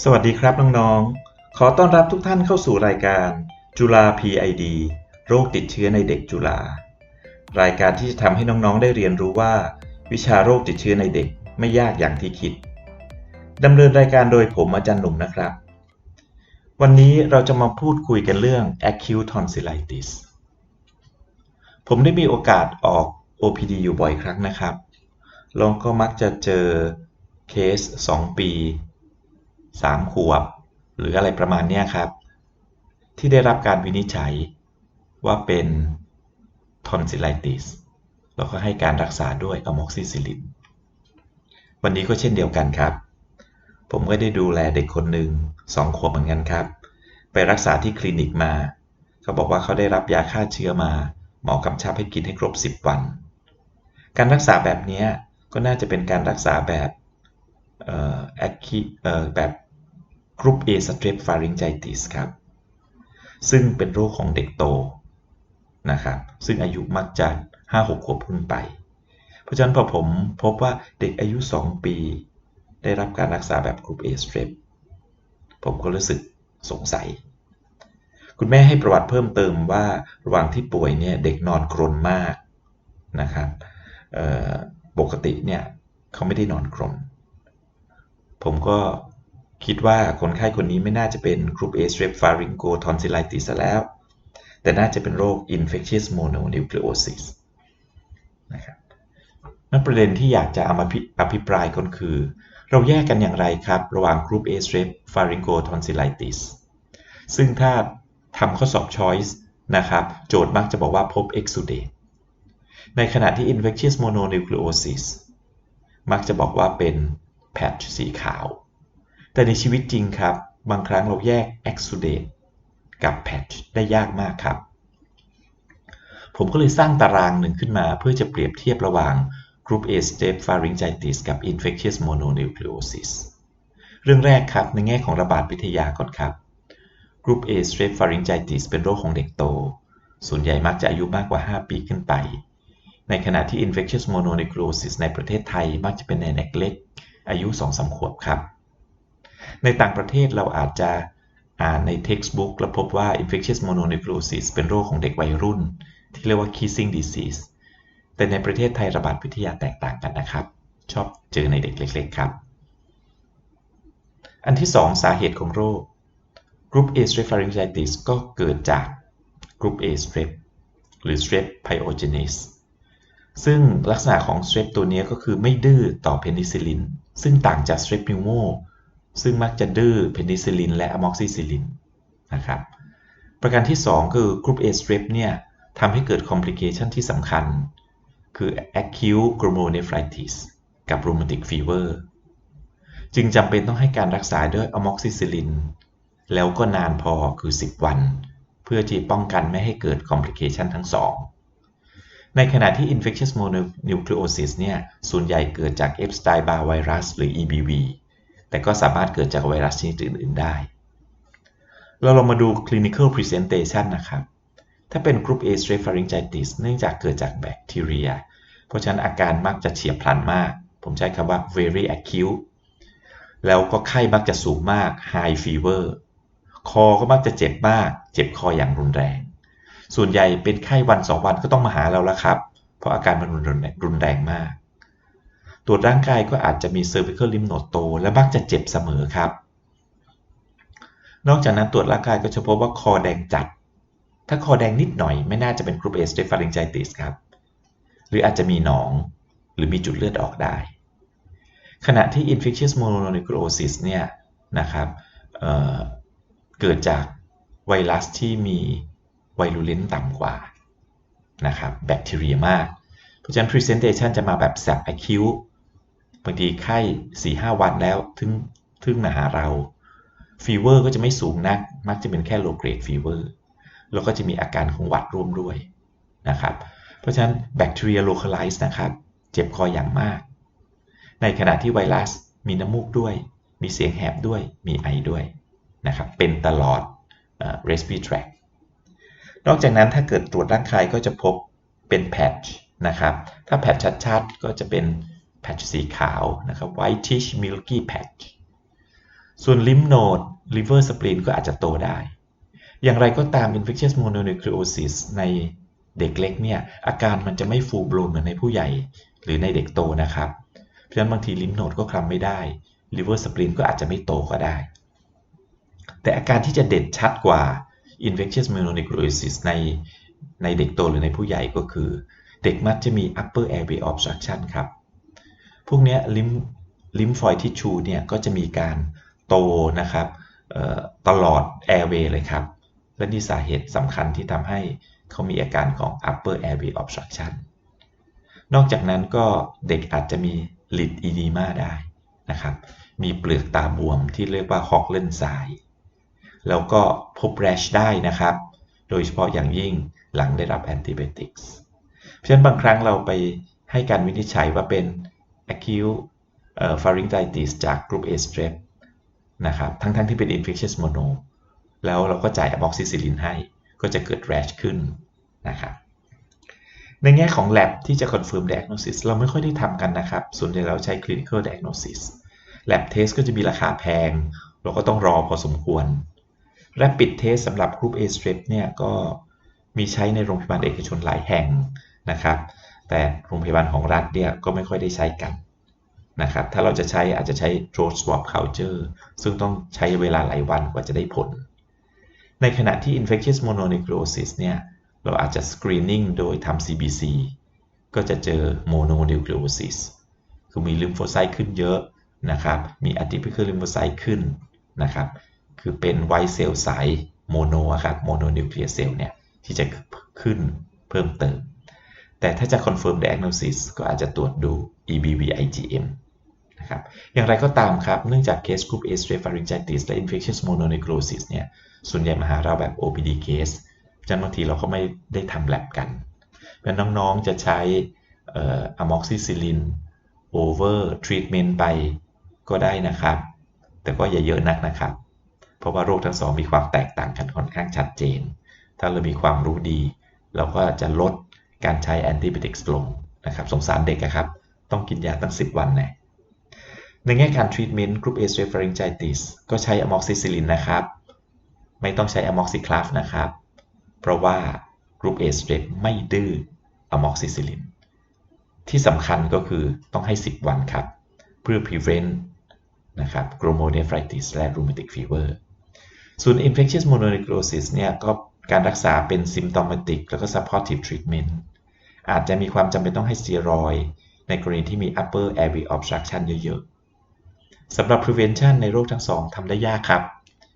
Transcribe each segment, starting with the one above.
สวัสดีครับน้องๆ ขอต้อนรับทุกท่านเข้าสู่รายการ จุฬา PID โรคติดเชื้อในเด็กจุฬารายการที่จะทำให้น้องๆ ได้เรียนรู้ว่า วิชาโรคติดเชื้อในเด็กไม่ยากอย่างที่คิดดำเนินรายการโดยผมอาจารย์หนุ่มนะครับ วันนี้เราจะมาพูดคุยกันเรื่อง acute tonsillitis ผมได้มีโอกาสออก OPD อยู่บ่อยครั้งนะครับแล้วก็มักจะเจอเคส 2 ปี 3 ขวบ หรืออะไรประมาณนี้ครับ ที่ได้รับการวินิจฉัยว่าเป็นทอนซิลไลติสแล้วก็ให้การรักษาด้วยอะม็อกซิซิลิน วันนี้ก็เช่นเดียวกันครับ ผมก็ได้ดูแลเด็กคนหนึ่งสองขวบเหมือนกันครับ ไปรักษาที่คลินิกมา เขาบอกว่าเขาได้รับยาฆ่าเชื้อมา หมอกำชับให้กินให้ครบ 10 วัน การรักษาแบบนี้ก็น่าจะเป็นการรักษาแบบแอคคีแบบ กรุ๊ป A strep pharyngitis ครับ ซึ่งเป็นโรคของเด็กโตนะครับ ซึ่งอายุมักจะ 5-6 ขวบขึ้นไป เพราะฉะนั้นพอผมพบว่าเด็กอายุ 2 ปี ได้รับการรักษาแบบกรุ๊ป A strep ผมก็รู้สึกสงสัย คุณแม่ให้ประวัติเพิ่มเติมว่าระหว่างที่ป่วยเนี่ยเด็กนอนกรนมากนะครับปกติเนี่ยเขาไม่ได้นอนกรนผมก็ คิดว่าคนไข้คนนี้ไม่น่าจะเป็นกรุ๊ป A strep pharyngo tonsillitis แล้ว แต่น่าจะเป็นโรค infectious mononucleosis นะครับนั่นประเด็นที่อยากจะเอามาอภิปรายก็คือ เราแยกกันอย่างไรครับ ระหว่างกรุ๊ป A strep pharyngo tonsillitis ซึ่งถ้าทำข้อสอบ choice นะครับ โจทย์มักจะบอกว่าพบ exudate ในขณะที่ infectious mononucleosis มักจะบอกว่าเป็น patch สีขาว แต่ในชีวิตจริงครับ บางครั้งเราแยก exudate กับ patch ได้ยากมากครับ ผมก็เลยสร้างตารางหนึ่งขึ้นมา เพื่อจะเปรียบเทียบระหว่าง group A step pharyngitis กับ infectious mononucleosis เรื่องแรกครับในแง่ของระบาดวิทยาก่อนครับ group A strep pharyngitis เป็นโรคของเด็กโต ส่วนใหญ่มักจะอายุมากกว่า 5 ปีขึ้นไป ในขณะที่ infectious mononucleosis ในประเทศไทยมักจะเป็นในเด็กเล็ก อายุ 2-3 ขวบครับ ในต่างประเทศเราอาจจะอ่านใน textbook แล้วพบว่า infectious mononucleosis เป็นโรคของเด็กวัยรุ่น ที่เรียกว่า kissing disease แต่ในประเทศไทยระบาดวิทยาแตกต่างกันนะครับ ชอบเจอในเด็กเล็ก ๆ ครับ อันที่ 2 สาเหตุของโรค group A strep pharyngitis ก็เกิดจาก group A strep หรือ strep pyogenes ซึ่งลักษณะของ strep ตัวนี้ก็คือไม่ดื้อต่อเพนิซิลิน ซึ่งต่างจาก strep pneumo ซึ่งมักจะดื้อเพนิซิลินและอะม็อกซิซิลินนะครับประการที่ 2 คือกรุ๊ป A strep เนี่ยทำให้เกิดคอมพลิเคชันที่สำคัญ คือ acute glomerulonephritis กับ rheumatic fever จึงจำเป็นต้องให้การรักษาด้วยอะม็อกซิซิลิน แล้วก็นานพอคือ 10 วัน เพื่อที่ป้องกันไม่ให้เกิดคอมพลิเคชันทั้งสองในขณะที่ infectious mononucleosis เนี่ยส่วนใหญ่เกิดจาก Epstein-Barr virus หรือ EBV แต่ก็สามารถเกิดจากไวรัสชนิดอื่นๆได้ เราลองมาดู clinical presentation นะครับ ถ้าเป็นกรุ๊ป A strep pharyngitis เนื่องจากเกิดจากแบคทีเรีย เพราะฉะนั้นอาการมักจะเฉียบพลันมาก ผมใช้คำว่า very acute แล้วก็ไข้มักจะสูงมาก high fever คอก็มักจะเจ็บมาก เจ็บคออย่างรุนแรง ส่วนใหญ่เป็นไข้วันสองวันก็ต้องมาหาเราแล้วครับ เพราะอาการมันรุนแรงมาก ตรวจร่างกายก็อาจจะมี cervical lymph node โตและมักจะเจ็บเสมอครับ นอกจากนั้นตรวจร่างกายก็จะพบว่าคอแดงจัด ถ้าคอแดงนิดหน่อยไม่น่าจะเป็นกรุ๊ป A strep pharyngitis ครับ หรืออาจจะมีหนอง หรือมีจุดเลือดออกได้ ขณะที่ infectious mononucleosis เนี่ยนะครับเเกิดจากไวรัสที่มีไวรูเลนต่ำกว่านะครับแบคทีเรียมาก เพราะฉะนั้น presentation จะมาแบบ SAP acute บางทีไข้สี่ห้าวันแล้วถึงถึงมาหาเราฟีเวอร์ก็จะไม่สูงนัก มักจะเป็นแค่ low grade fever แล้วก็จะมีอาการของหวัดร่วมด้วยนะครับ เพราะฉะนั้น bacteria localize นะครับ เจ็บคออย่างมาก ในขณะที่ไวรัสมีน้ำมูกด้วย มีเสียงแหบด้วย มีไอด้วยนะครับ เป็นตลอด respiratory tract นอกจากนั้นถ้าเกิดตรวจร่างกายก็จะพบเป็น patch นะครับ ถ้าแพทชัดๆ ก็จะเป็น แพทช์สีขาวนะครับ whitish milky patch ส่วนลิมโนด liver spleen ก็อาจจะโตได้ อย่างไรก็ตาม infectious mononucleosis ในเด็กเล็กเนี่ย อาการมันจะไม่ฟูบลูเหมือนในผู้ใหญ่ หรือในเด็กโตนะครับ เพราะฉะนั้นบางทีลิมโนดก็คลำไม่ได้ liver spleen ก็อาจจะไม่โตก็ได้ แต่อาการที่จะเด่นชัดกว่า infectious mononucleosis ในในเด็กโตหรือในผู้ใหญ่ก็คือ เด็กมักจะมี upper airway obstruction ครับ พวกนี้ลิมลิมฟอยทิชชูเนี่ยก็จะมีการโตนะครับตลอด airway เลยครับ และนี่สาเหตุสำคัญที่ทำให้เขามีอาการของ upper airway obstruction นอกจากนั้นก็เด็กอาจจะมี lid edema ได้นะครับ มีเปลือกตาบวมที่เรียกว่า h o g l e n s i แล้วก็พบ rash ได้นะครับ โดยเฉพาะอย่างยิ่งหลังได้รับ antibiotics เพราะฉะนั้นบางครั้งเราไปให้การวินิจฉัยว่าเป็น acute pharyngitis จากกลุ่ม A strep นะครับ ทั้งๆทที่เป็น infectious mono แล้วเราก็จ่าย amoxicillin ให้ ก็จะเกิด rash ขึ้นนะครับในแง่ของ lab ที่จะ confirm diagnosis เราไม่ค่อยได้ทำกันนะครับ ส่วนใหญ่เราใช้ clinical diagnosis lab test ก็จะมีราคาแพง เราก็ต้องรอพอสมควร rapid test สำหรับกลุ่ม A strep เนี่ยก็มีใช้ในโรงพยาบาลเอกชนหลายแห่งนะครับ แต่โรงพยาบาลของรัฐเนี่ยก็ไม่ค่อยได้ใช้กันนะครับ ถ้าเราจะใช้อาจจะใช้ throat swab culture ซึ่งต้องใช้เวลาหลายวันกว่าจะได้ผล ในขณะที่ infectious mononucleosis เนี่ย เราอาจจะ screening โดยทำ CBC ก็จะเจอ mononucleosis คือมีลิมโฟไซต์ขึ้นเยอะนะครับ มี atypical lymphocyte ขึ้นนะครับ คือเป็น white cell สาย mono ครับ mononuclear cell เนี่ย ที่จะขึ้นเพิ่มเติม แต่ถ้าจะ confirm diagnosis ก็อาจจะตรวจดู EBV IgM นะครับ อย่างไรก็ตามครับ เนื่องจาก case group A strep pharyngitis และ infectious mononucleosis เนี่ย ส่วนใหญ่มาหาเราแบบ OPD case ฉะนั้นบางทีเราก็ไม่ได้ทำ lab กันเพราะน้องๆ จะใช้ amoxicillin over treatment ไปก็ได้นะครับ แต่ก็อย่าเยอะนักนะครับ เพราะว่าโรคทั้งสองมีความแตกต่างกันค่อนข้างชัดเจน ถ้าเรามีความรู้ดี เราก็จะลด การใช้แอนติบิติกลงนะครับสงสารเด็กครับ ต้องกินยาตั้ง 10 วันแน่ในแง่การทรีทเมนต์กรุ๊ป A strep pharyngitis ก็ใช้อะม็อกซิซิลินนะครับ ไม่ต้องใช้อะม็อกซิคลาฟนะครับ เพราะว่ากรุ๊ป A strep ไม่ดื้ออะม็อกซิซิลิน ที่สำคัญก็คือต้องให้ 10 วันครับ เพื่อ prevent นะครับ glomerulonephritis และ rheumatic fever ส่วน infectious mononucleosis เนี่ยก็การรักษาเป็น symptomatic แล้วก็ supportive treatment อาจจะมีความจำเป็นต้องให้สเตียรอยในกรณีที่มี upper airway obstruction เยอะๆสำหรับ prevention ในโรคทั้งสองทำได้ยากครับ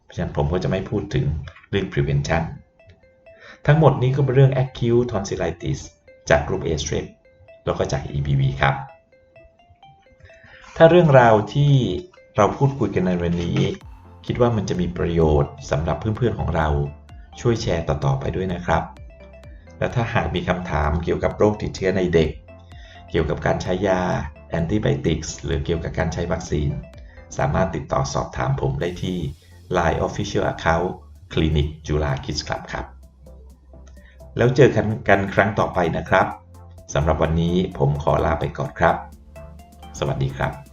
เพราะฉะนั้นผมก็จะไม่พูดถึงเรื่อง prevention ทั้งหมดนี้ก็เป็นเรื่อง acute tonsillitis จากกลุ่ม A strep แล้วก็จาก EBV ครับ ถ้าเรื่องราวที่เราพูดคุยกันในวันนี้ คิดว่ามันจะมีประโยชน์สำหรับเพื่อนๆของเราช่วยแชร์ต่อๆไปด้วยนะครับ และถ้าหากมีคำถามเกี่ยวกับโรคติดเชื้อในเด็ก เกี่ยวกับการใช้ยาแอนติไบโอติกส์หรือเกี่ยวกับการใช้วัคซีน สามารถติดต่อสอบถามผมได้ที่ Line Official Account คลินิกจุฬาคิดครับครับ แล้วเจอกันกันครั้งต่อไปนะครับสำหรับวันนี้ผมขอลาไปก่อนครับ สวัสดีครับ